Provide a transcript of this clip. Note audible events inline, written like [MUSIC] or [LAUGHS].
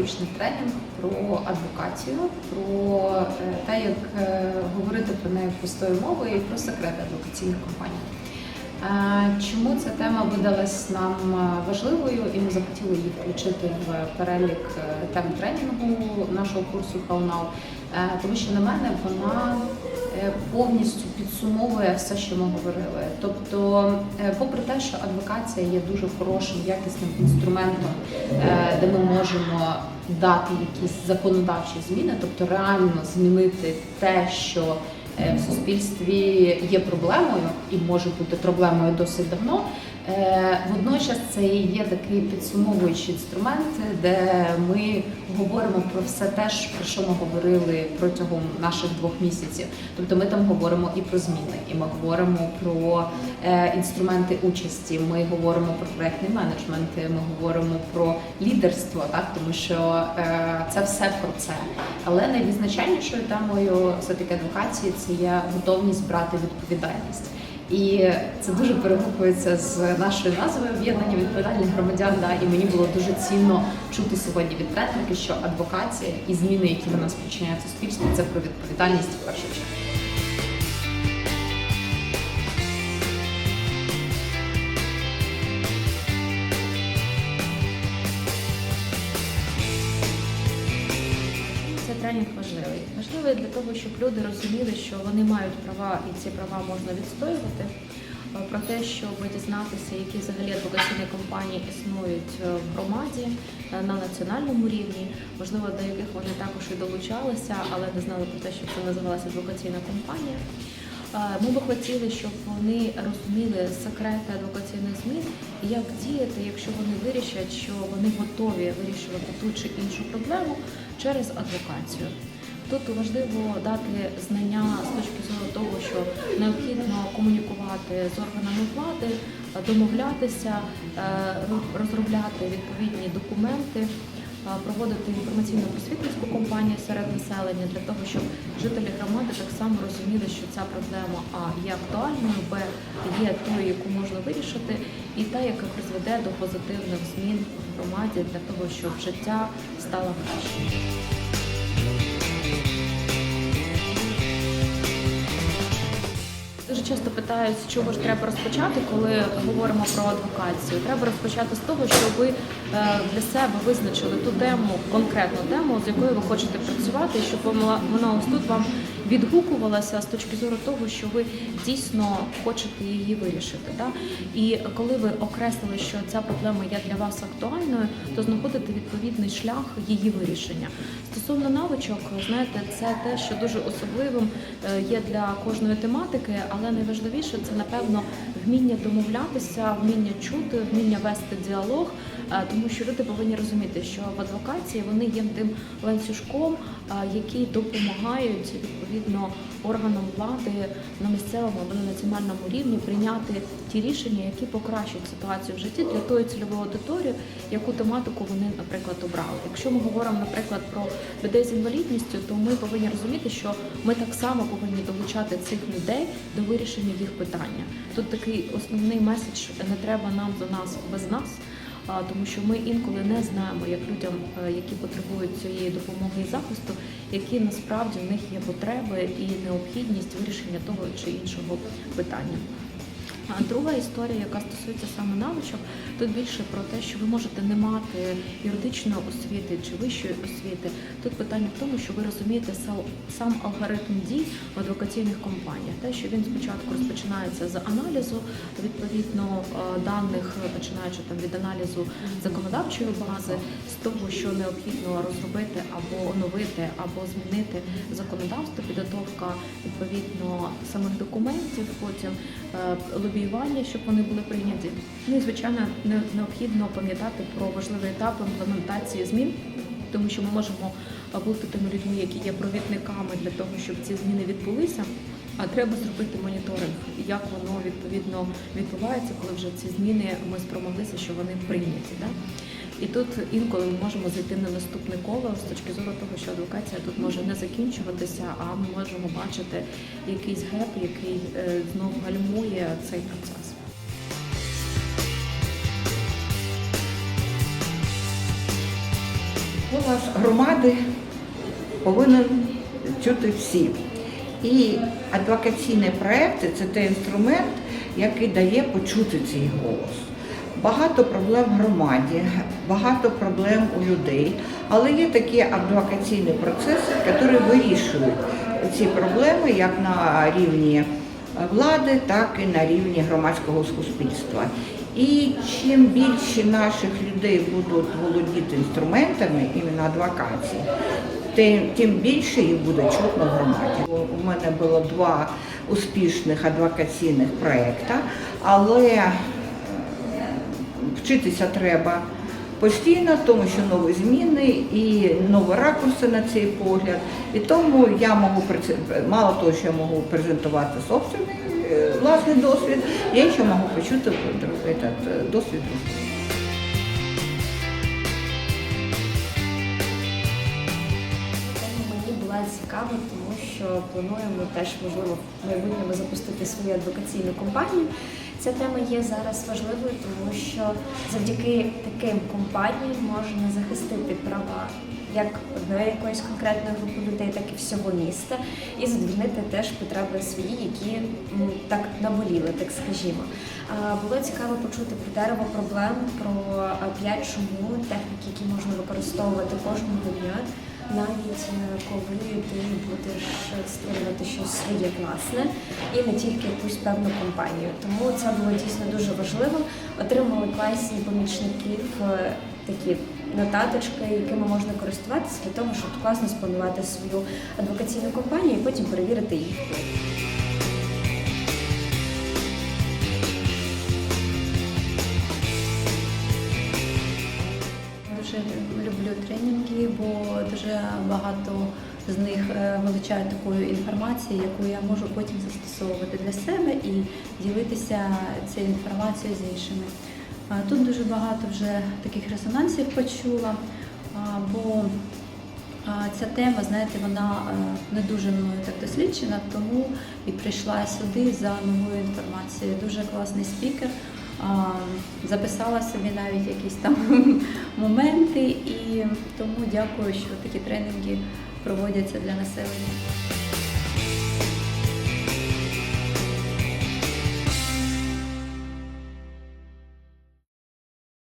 заключний тренінг про адвокацію, про е, те, як е, говорити про неї простою мовою і про секрети адвокаційних компаній. Е, Чому ця тема видалась нам важливою, і ми захотіли її включити в перелік тем тренінгу нашого курсу How Now? Тому що на мене вона повністю підсумовує все, що ми говорили. Тобто, е, попри те, що адвокація є дуже хорошим, якісним інструментом, е, де ми можемо дати якісь законодавчі зміни, тобто реально змінити те, що е, в суспільстві є проблемою і може бути проблемою досить давно. Е, Водночас це є такий підсумовуючий інструмент, де ми говоримо про все те, про що ми говорили протягом наших двох місяців. Тобто ми там говоримо і про зміни, і ми говоримо про е, інструменти участі. Ми говоримо про проектний менеджмент, ми говоримо про лідерство, так тому що е, це все про це. Але найвизначальнішою темою все таки адвокації це є готовність брати відповідальність. І це дуже перегукується з нашою назвою об'єднання відповідальних громадян. Да, і мені було дуже цінно чути сьогодні від тренерки, що адвокація і зміни, які вона нас починають суспільство, це про відповідальність в першу чергу. Тренінг важливий. Важливий для того, щоб люди розуміли, що вони мають права і ці права можна відстоювати. Е, Про те, щоб дізнатися, які взагалі адвокаційні компанії існують е, в громаді е, на національному рівні, можливо, до яких вони також і долучалися, але не знали про те, що це називалася адвокаційна компанія. Ми би хотіли, щоб вони розуміли секрети адвокаційних змін і як діяти, якщо вони вирішать, що вони готові вирішувати ту чи іншу проблему через адвокацію. Тут важливо дати знання з точки зору того, що необхідно комунікувати з органами влади, домовлятися, е, розробляти відповідні документи, проводити інформаційну просвітницьку кампанію серед населення для того, щоб жителі громади так само розуміли, що ця проблема а є актуальною, б є тою, яку можна вирішити, і та, яка призведе до позитивних змін в громаді для того, щоб життя стало кращим. Дуже часто питають, з чого ж треба розпочати, коли говоримо про адвокацію. Треба розпочати з того, щоб ви е, для себе визначили ту тему, конкретну тему, з якою ви хочете працювати, щоб вона ось тут вам відгукувалася з точки зору того, що ви дійсно хочете її вирішити. Да? І коли ви окреслили, що ця проблема є для вас актуальною, то знаходите відповідний шлях її вирішення. Стосовно навичок, знаєте, це те, що дуже особливим е, є для кожної тематики, але найважливіше це напевно вміння домовлятися, вміння чути, вміння вести діалог, е, тому що люди повинні розуміти, що в адвокації вони є тим ланцюжком, е, який допомагають відповідно органам влади на місцевому або на національному рівні прийняти ті рішення, які покращать ситуацію в житті для тої цільової аудиторії, яку тематику вони, наприклад, обрали. Якщо ми говоримо, наприклад, про людей з інвалідністю, то ми повинні розуміти, що ми так само повинні долучати цих людей до вирішення їх питання. Тут такий основний меседж не треба нам за нас без нас. Тому що ми інколи не знаємо, як людям, е, які потребують цієї допомоги і захисту, які насправді в них є потреби і необхідність вирішення того чи іншого питання. А друга історія, яка стосується саме навичок, тут більше про те, що ви можете не мати юридичної освіти чи вищої освіти. Тут питання в тому, що ви розумієте сам- алгоритм дій в адвокаційних компаніях. Те, що він спочатку розпочинається з аналізу відповідно е, даних, починаючи там від аналізу законодавчої бази, з того, що необхідно розробити або оновити, або змінити законодавство, підготовка відповідно самих документів, потім е, лобіювання, щоб вони були прийняті. Ну і звичайно, необхідно пам'ятати про важливий етап імплементації змін. Тому що ми можемо бути тими людьми, які є провідниками для того, щоб ці зміни відбулися. А треба зробити моніторинг, як воно відповідно відбувається, коли вже ці зміни ми спромоглися, що вони прийняті. Да? І тут інколи ми можемо зайти на наступне коло з точки зору того, що адвокація тут може не закінчуватися, а ми можемо бачити якийсь геп, який е, знову гальмує цей процес. Голос громади повинен чути всі. І адвокаційні проекти це той інструмент, який дає почути цей голос. Багато проблем в громаді, багато проблем у людей, але є такі адвокаційні процеси, які вирішують ці проблеми як на рівні влади, так і на рівні громадського суспільства. І чим більше наших людей будуть володіти інструментами іменно адвокації, тим, тим більше їх буде чутно в громаді. У мене було два успішних адвокаційних проекти, але вчитися треба постійно, тому що нові зміни і нові ракурси на цей погляд. І тому я можу мало того, що я можу презентувати собственний власний досвід, я ще можу почути досвід цікава, тому що плануємо теж можливо в майбутньому запустити свою адвокаційну компанію. Ця тема є зараз важливою, тому що завдяки таким компаніям можна захистити права як одної якоїсь конкретної групи людей, так і всього міста, і задовільнити теж потреби свої, які так наболіли, так скажімо. Було цікаво почути про дерево проблем, про п'ять шуму, техніки, які можна використовувати кожного дня навіть е, коли ти будеш створювати щось своє власне і не тільки якусь певну компанію. Тому це було дійсно дуже важливо. Отримали класні помічників, е, такі нотаточки, якими можна користуватися для того, щоб класно спланувати свою адвокаційну компанію і потім перевірити її Дуже люблю тренінги, бо дуже багато з них е, вилучаю такої інформації, яку я можу потім застосовувати для себе і ділитися цією інформацією з іншими. Тут дуже багато вже таких резонансів почула, бо ця тема, знаєте, вона е, не дуже мною так досліджена, тому і прийшла сюди за новою інформацією. Дуже класний спікер. Записала собі навіть якісь там [LAUGHS] моменти, і тому дякую, що такі тренінги проводяться для населення.